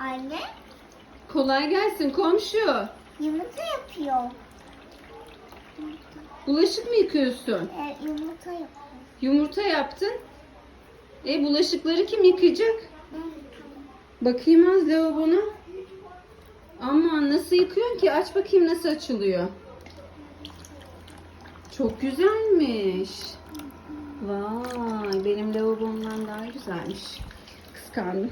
Anne Kolay gelsin komşu. yumurta yapıyor. Bulaşık mı yıkıyorsun? Ee, yumurta yapıyor. Yumurta yaptın. E bulaşıkları kim yıkayacak? Bakayım az lavabona. Aman nasıl yıkıyorsun ki? Aç bakayım nasıl açılıyor. Çok güzelmiş. Vay benim lavabomdan daha güzelmiş. Kıskandım.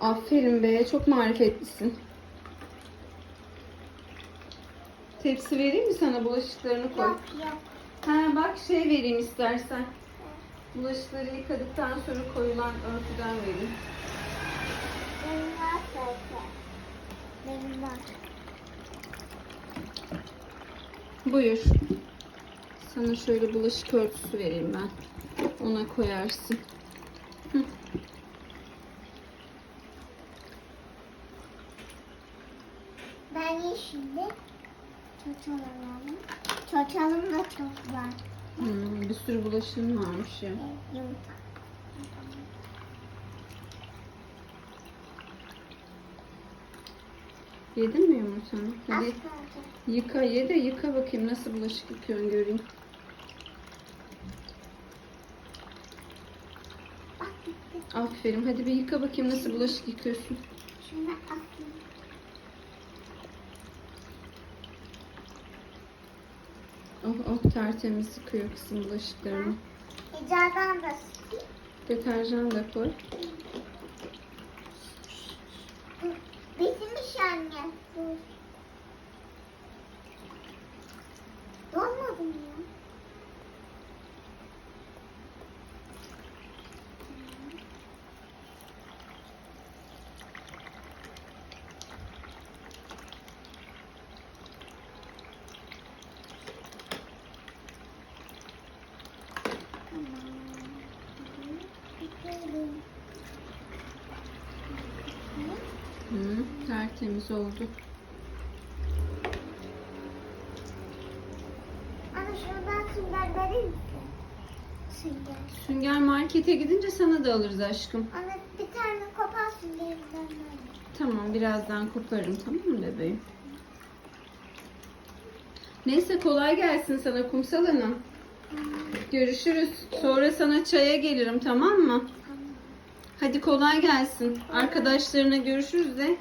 Aferin be çok marifetlisin. Tepsi vereyim mi sana bulaşıklarını koy? Yok yok. Ha bak şey vereyim istersen. Bulaşıkları yıkadıktan sonra koyulan örtüden vereyim. Benim var zaten. Benim var. Buyur. Sana şöyle bulaşık örtüsü vereyim ben. Ona koyarsın. Hı. Ben şimdi. Çoçalım alalım. Çoçalım da çok var. Hmm, bir sürü bulaşığın varmış ya. Yumurta. Yedin mi yumurtanı? Hadi yıka ye de yıka bakayım nasıl bulaşık yıkıyorsun göreyim. Aferin. Hadi bir yıka bakayım nasıl bulaşık yıkıyorsun. Şunu atayım. Oh oh tertemiz yıkıyor kızım bulaşıklarını. İcadan da sıkayım. Deterjan da koy. Bitmiş anne. Dur. Donmadı mı ya? Tamam. Hı, tertemiz oldu. Ana şuradan sünger verir misin? Sünger. Sünger markete gidince sana da alırız aşkım. Ana bir tane kopar süngerinden ver. Tamam birazdan koparım tamam mı bebeğim? Neyse kolay gelsin sana kumsal hanım. Görüşürüz. Sonra sana çaya gelirim tamam mı? Hadi kolay gelsin. Arkadaşlarına görüşürüz de.